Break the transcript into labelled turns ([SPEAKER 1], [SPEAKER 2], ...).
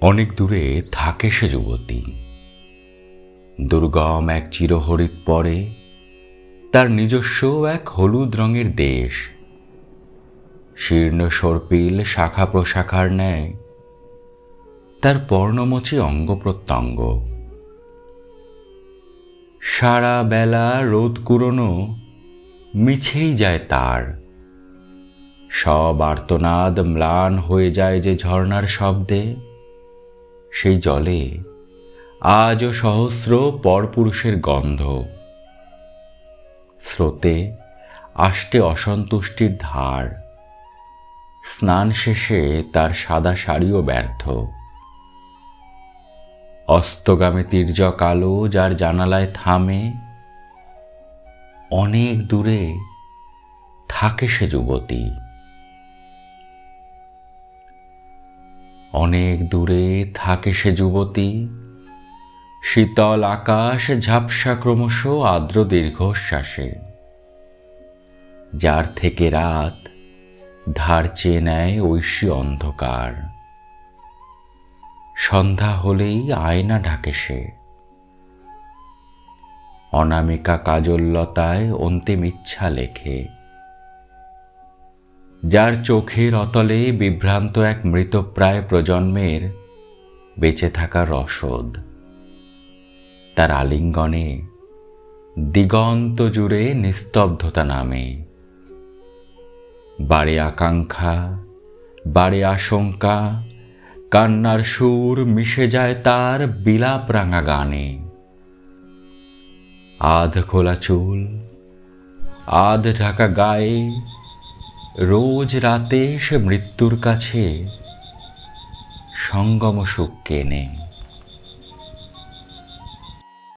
[SPEAKER 1] অনেক দূরে থাকে সে যুবতী। দুর্গম এক চিরহরিত পরে তার নিজস্ব এক হলুদ রঙের দেশ। শীর্ণ সর্পিল শাখা প্রশাখার ন্যায় তার পর্ণমোচী অঙ্গ প্রত্যঙ্গ। সারা বেলা রোদ কুড়োনো মিছেই যায় তার। সব আর্তনাদ ম্লান হয়ে যায় যে ঝর্ণার শব্দে। সেই জলে আজও সহস্র পরপুরুষের গন্ধ। স্রোতে আষ্টে অসন্তুষ্টির ধার। স্নান শেষে তার সাদা শাড়িও ব্যর্থ। অস্তগামী তীর্যক আলো যার জানালায় থামে, অনেক দূরে থাকে সে যুবতী। অনেক দূরে থাকে সে যুবতী। শীতল আকাশ ঝাপসা ক্রমশ আর্দ্র দীর্ঘশ্বাসে। যার থেকে রাত ধার চেয়ে নেয় ঐশী অন্ধকার। সন্ধ্যা হলেই আয়না ঢাকে সে। অনামিকা কাজল্যতায় অন্তিম ইচ্ছা লেখে। যার চোখের অতলে বিভ্রান্ত এক মৃতপ্রায় প্রজন্মের বেঁচে থাকা রসদ। তার আলিঙ্গনে দিগন্ত জুড়ে নিস্তব্ধতা নামে। বাড়ে আকাঙ্ক্ষা, বাড়ে আশঙ্কা, কান্নার সুর মিশে যায় তার বিলাপ রাঙা গানে। আধ খোলা চুল, আধ ঢাকা গায়ে রোজ রাতে সে মৃত্যুর কাছে সঙ্গম সুখ কেনে